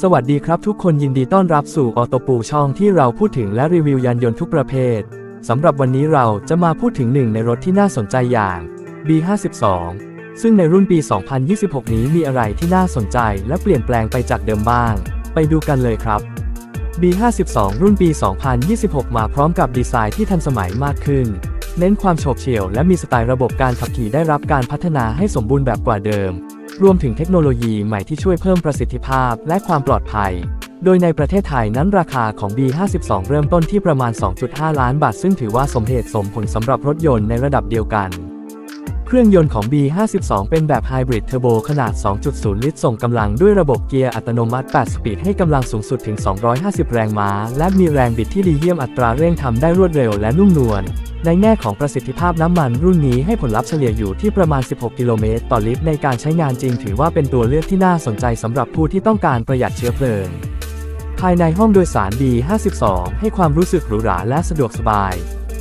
สวัสดีครับทุกคนยินดีต้อนรับสู่ออโตปูช่องที่เราพูดถึงและรีวิวยานยนต์ทุกประเภท สำหรับวันนี้เราจะมาพูดถึงหนึ่งในรถที่น่าสนใจอย่าง B52 ซึ่งในรุ่นปี 2026 นี้มีอะไรที่น่าสนใจและเปลี่ยนแปลงไปจากเดิมบ้าง ไปดูกันเลยครับ B52 รุ่นปี 2026 มาพร้อมกับดีไซน์ที่ทันสมัยมากขึ้น เน้นความโฉบเฉี่ยวและมีสไตล์ระบบการขับขี่ได้รับการพัฒนาให้สมบูรณ์แบบกว่าเดิม รวมถึงเทคโนโลยีใหม่ที่ช่วยเพิ่มประสิทธิภาพและความปลอดภัย โดยในประเทศไทยนั้นราคาของ B52 เริ่มต้นที่ประมาณ 2.5 ล้านบาท ซึ่งถือว่าสมเหตุสมผลสำหรับรถยนต์ในระดับเดียวกัน ครื่องยนต์ของ B52 เป็นแบบไฮบริดเทอร์โบขนาด 2.0 ลิตร ส่งกำลังด้วยระบบเกียร์อัตโนมัติ 8 สปีด ให้กำลังสูงสุดถึง 250 แรงม้า และมีแรงบิดที่ดีเยี่ยมอัตราเร่งทำได้รวดเร็วและนุ่มนวล ในแง่ของประสิทธิภาพน้ำมันรุ่นนี้ให้ผลลัพธ์เฉลี่ยอยู่ที่ประมาณ 16 กิโลเมตรต่อลิตรในการใช้งานจริง ถือว่าเป็นตัวเลือกที่น่าสนใจสำหรับผู้ที่ต้องการประหยัดเชื้อเพลิง ภายในห้องโดยสาร B52 ให้ความรู้สึกหรูหราและสะดวกสบาย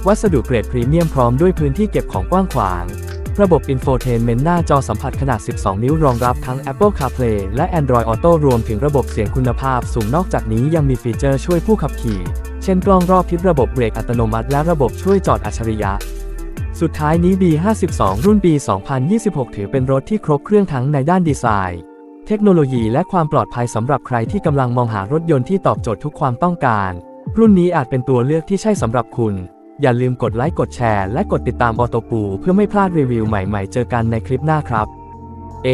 วัสดุเกรดพรีเมียมพร้อมด้วยพื้นที่เก็บของกว้างขวาง ระบบ Infotainment หน้าจอสัมผัสขนาด 12 นิ้วรองรับทั้ง Apple CarPlay และ Android Auto รวมถึงระบบเสียงคุณภาพสูงนอกจากนี้ยังมีฟีเจอร์ช่วยผู้ขับขี่ เช่นกล้องรอบทิศระบบเบรกอัตโนมัติและระบบช่วยจอดอัจฉริยะ สุดท้ายนี้ B52 รุ่นปี2026 ถือเป็นรถที่ครบเครื่องทั้งในด้านดีไซน์ เทคโนโลยีและความปลอดภัยสำหรับใครที่กำลังมองหารถยนต์ที่ตอบโจทย์ทุกความต้องการ รุ่นนี้อาจเป็นตัวเลือกที่ใช่สำหรับคุณ อย่าลืมกดไลค์กดแชร์และกดติดตามออโตปูเพื่อไม่พลาดรีวิวใหม่ๆ เจอกันในคลิปหน้าครับ เอ